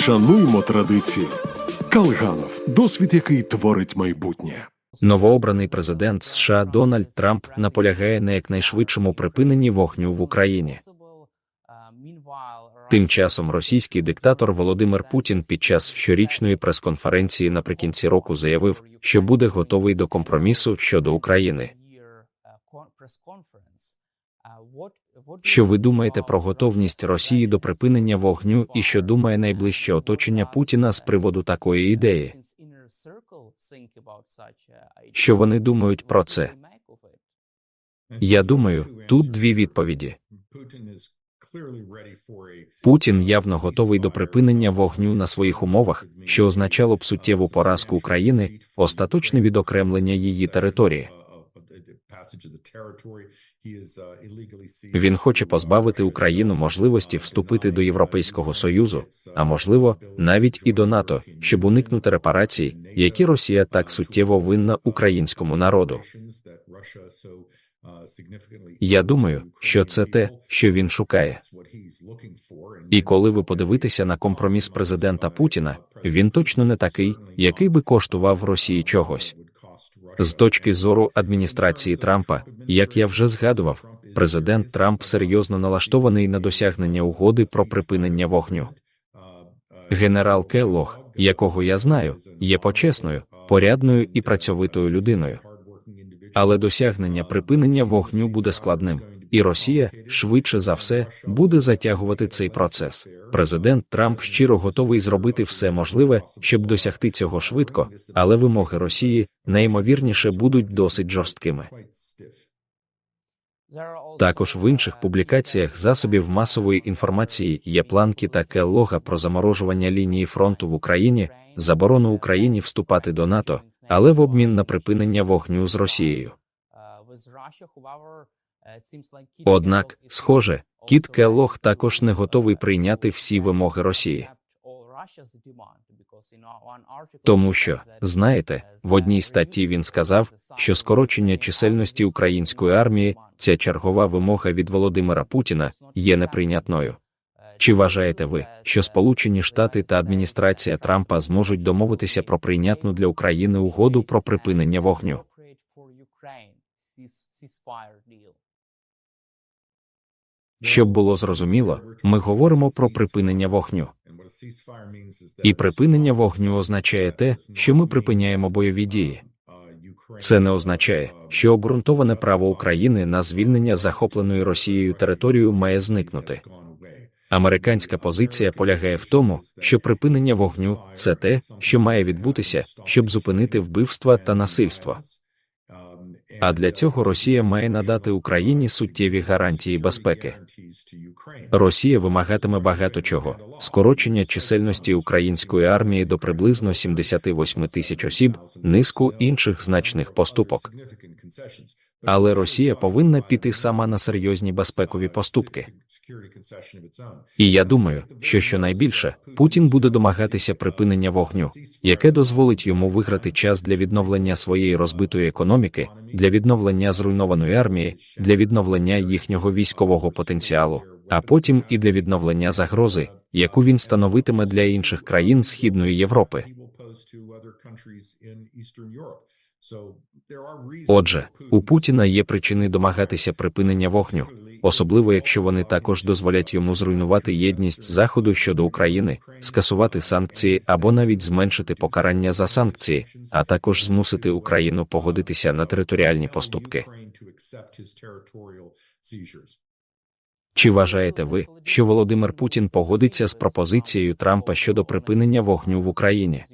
Шануймо традиції. Калганов досвід, який творить майбутнє. Новообраний президент США Дональд Трамп наполягає на якнайшвидшому припиненні вогню в Україні. Тим часом російський диктатор Володимир Путін під час щорічної прес-конференції наприкінці року заявив, що буде готовий до компромісу щодо України. Що ви думаєте про готовність Росії до припинення вогню і що думає найближче оточення Путіна з приводу такої ідеї? Що вони думають про це? Я думаю, тут дві відповіді. Путін явно готовий до припинення вогню на своїх умовах, що означало б суттєву поразку України, остаточне відокремлення її території. Він хоче позбавити Україну можливості вступити до Європейського союзу, а можливо, навіть і до НАТО, щоб уникнути репарацій, які Росія так суттєво винна українському народу. Я думаю, що це те, що він шукає. І коли ви подивитеся на компроміс президента Путіна, він точно не такий, який би коштував Росії чогось. З точки зору адміністрації Трампа, як я вже згадував, президент Трамп серйозно налаштований на досягнення угоди про припинення вогню. Генерал Келлог, якого я знаю, є почесною, порядною і працьовитою людиною. Але досягнення припинення вогню буде складним, і Росія, швидше за все, буде затягувати цей процес. Президент Трамп щиро готовий зробити все можливе, щоб досягти цього швидко, але вимоги Росії найімовірніше будуть досить жорсткими. Також в інших публікаціях засобів масової інформації є планки та Келлога про заморожування лінії фронту в Україні, заборону Україні вступати до НАТО, але в обмін на припинення вогню з Росією. Однак, схоже, Кіт Келлог також не готовий прийняти всі вимоги Росії. Тому що, знаєте, в одній статті він сказав, що скорочення чисельності української армії, ця чергова вимога від Володимира Путіна, є неприйнятною. Чи вважаєте ви, що Сполучені Штати та адміністрація Трампа зможуть домовитися про прийнятну для України угоду про припинення вогню? Щоб було зрозуміло, ми говоримо про припинення вогню. І припинення вогню означає те, що ми припиняємо бойові дії. Це не означає, що обґрунтоване право України на звільнення захопленої Росією територію має зникнути. Американська позиція полягає в тому, що припинення вогню це те, що має відбутися, щоб зупинити вбивства та насильство. А для цього Росія має надати Україні суттєві гарантії безпеки. Росія вимагатиме багато чого: скорочення чисельності української армії до приблизно 78 тисяч осіб, низку інших значних поступок. Але Росія повинна піти сама на серйозні безпекові поступки. І я думаю, що щонайбільше Путін буде домагатися припинення вогню, яке дозволить йому виграти час для відновлення своєї розбитої економіки, для відновлення зруйнованої армії, для відновлення їхнього військового потенціалу, а потім і для відновлення загрози, яку він становитиме для інших країн Східної Європи. Отже, у Путіна є причини домагатися припинення вогню, особливо якщо вони також дозволять йому зруйнувати єдність Заходу щодо України, скасувати санкції або навіть зменшити покарання за санкції, а також змусити Україну погодитися на територіальні поступки. Чи вважаєте ви, що Володимир Путін погодиться з пропозицією Трампа щодо припинення вогню в Україні?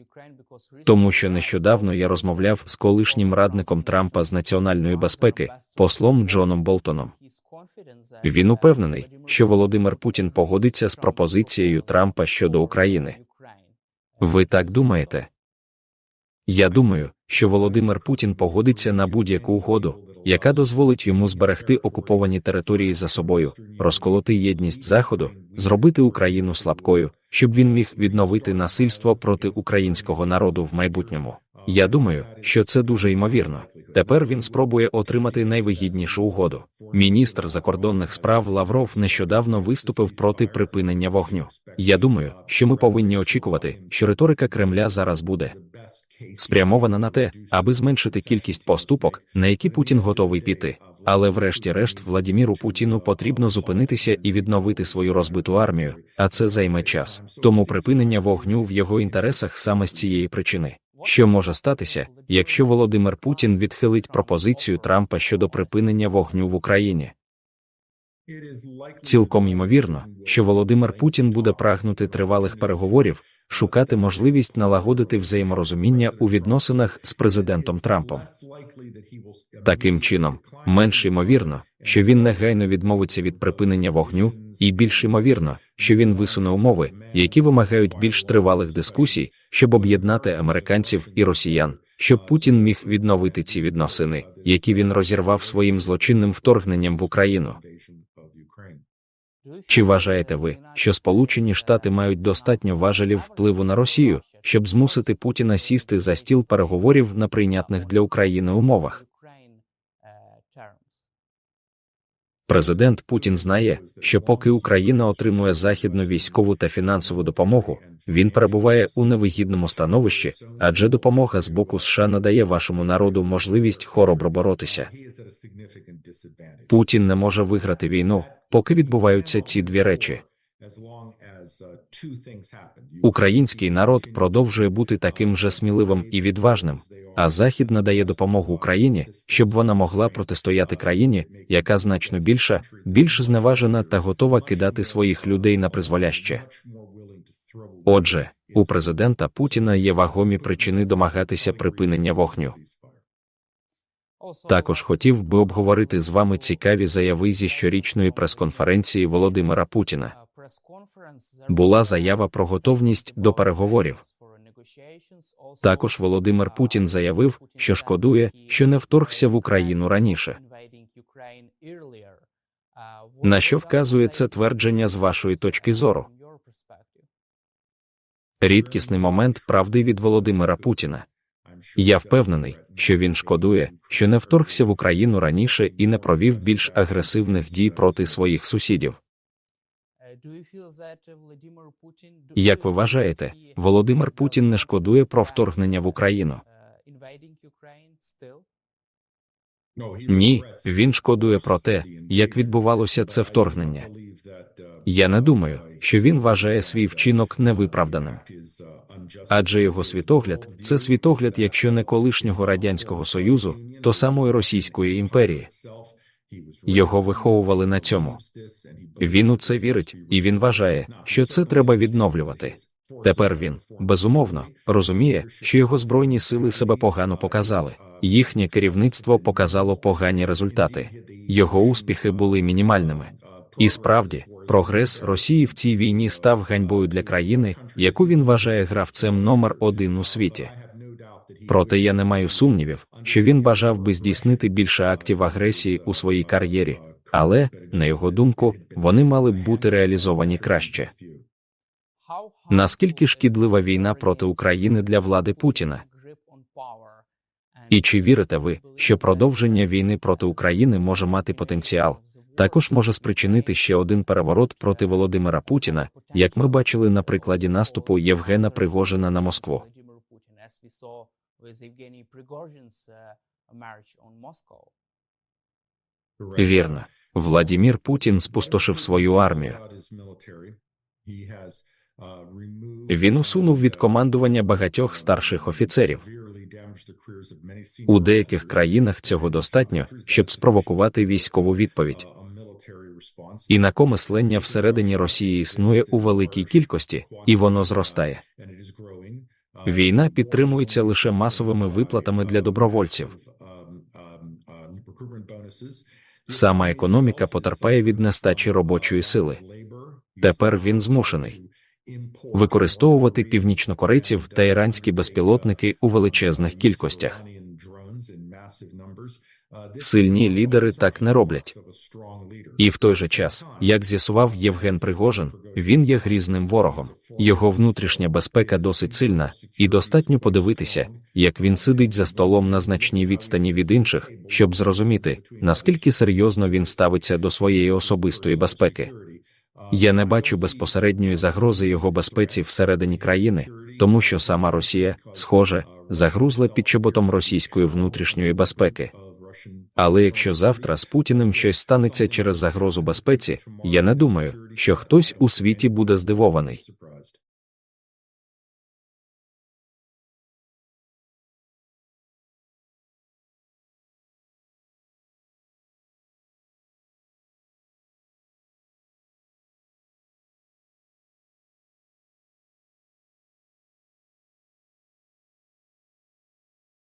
Тому що нещодавно я розмовляв з колишнім радником Трампа з національної безпеки, послом Джоном Болтоном. Він упевнений, що Володимир Путін погодиться з пропозицією Трампа щодо України. Ви так думаєте? Я думаю, що Володимир Путін погодиться на будь-яку угоду, яка дозволить йому зберегти окуповані території за собою, розколоти єдність Заходу, зробити Україну слабкою, щоб він міг відновити насильство проти українського народу в майбутньому. Я думаю, що це дуже ймовірно. Тепер він спробує отримати найвигіднішу угоду. Міністр закордонних справ Лавров нещодавно виступив проти припинення вогню. Я думаю, що ми повинні очікувати, що риторика Кремля зараз буде спрямована на те, аби зменшити кількість поступок, на які Путін готовий піти. Але врешті-решт Владіміру Путіну потрібно зупинитися і відновити свою розбиту армію, а це займе час. Тому припинення вогню в його інтересах саме з цієї причини. Що може статися, якщо Володимир Путін відхилить пропозицію Трампа щодо припинення вогню в Україні? Цілком ймовірно, що Володимир Путін буде прагнути тривалих переговорів, шукати можливість налагодити взаєморозуміння у відносинах з президентом Трампом. Таким чином, менш ймовірно, що він негайно відмовиться від припинення вогню, і більш ймовірно, що він висуне умови, які вимагають більш тривалих дискусій, щоб об'єднати американців і росіян, щоб Путін міг відновити ці відносини, які він розірвав своїм злочинним вторгненням в Україну. Чи вважаєте ви, що Сполучені Штати мають достатньо важелів впливу на Росію, щоб змусити Путіна сісти за стіл переговорів на прийнятних для України умовах? Президент Путін знає, що поки Україна отримує західну військову та фінансову допомогу, він перебуває у невигідному становищі, адже допомога з боку США надає вашому народу можливість хоробро боротися. Путін не може виграти війну, поки відбуваються ці дві речі. Український народ продовжує бути таким же сміливим і відважним, а Захід надає допомогу Україні, щоб вона могла протистояти країні, яка значно більша, більш зневажена та готова кидати своїх людей на призволяще. Отже, у президента Путіна є вагомі причини домагатися припинення вогню. Також хотів би обговорити з вами цікаві заяви зі щорічної прес-конференції Володимира Путіна. Була заява про готовність до переговорів. Також Володимир Путін заявив, що шкодує, що не вторгся в Україну раніше. На що вказує це твердження з вашої точки зору? Рідкісний момент правди від Володимира Путіна. Я впевнений, що він шкодує, що не вторгся в Україну раніше і не провів більш агресивних дій проти своїх сусідів. Як ви вважаєте, Володимир Путін не шкодує про вторгнення в Україну? Ні, він шкодує про те, як відбувалося це вторгнення. Я не думаю, що він вважає свій вчинок невиправданим. Адже його світогляд це світогляд, якщо не колишнього радянського союзу, то самої Російської імперії. Його виховували на цьому. Він у це вірить, і він вважає, що це треба відновлювати. Тепер він, безумовно, розуміє, що його збройні сили себе погано показали. Їхнє керівництво показало погані результати. Його успіхи були мінімальними. І справді, прогрес Росії в цій війні став ганьбою для країни, яку він вважає гравцем номер один у світі. Проте я не маю сумнівів, що він бажав би здійснити більше актів агресії у своїй кар'єрі, але, на його думку, вони мали б бути реалізовані краще. Наскільки шкідлива війна проти України для влади Путіна? І чи вірите ви, що продовження війни проти України може мати потенціал? Також може спричинити ще один переворот проти Володимира Путіна, як ми бачили на прикладі наступу Євгена Пригожина на Москву. Вірно, Владімір Путін спустошив свою армію. Він усунув від командування багатьох старших офіцерів. У деяких країнах цього достатньо, щоб спровокувати військову відповідь. Інакомислення всередині Росії існує у великій кількості, і воно зростає. Війна підтримується лише масовими виплатами для добровольців. Сама економіка потерпає від нестачі робочої сили. Тепер він змушений використовувати північнокорейців та іранські безпілотники у величезних кількостях. Сильні лідери так не роблять. І в той же час, як з'ясував Євген Пригожин, він є грізним ворогом. Його внутрішня безпека досить сильна, і достатньо подивитися, як він сидить за столом на значній відстані від інших, щоб зрозуміти, наскільки серйозно він ставиться до своєї особистої безпеки. Я не бачу безпосередньої загрози його безпеці всередині країни, тому що сама Росія, схоже, загрузла під чоботом російської внутрішньої безпеки. Але якщо завтра з Путіним щось станеться через загрозу безпеці, я не думаю, що хтось у світі буде здивований.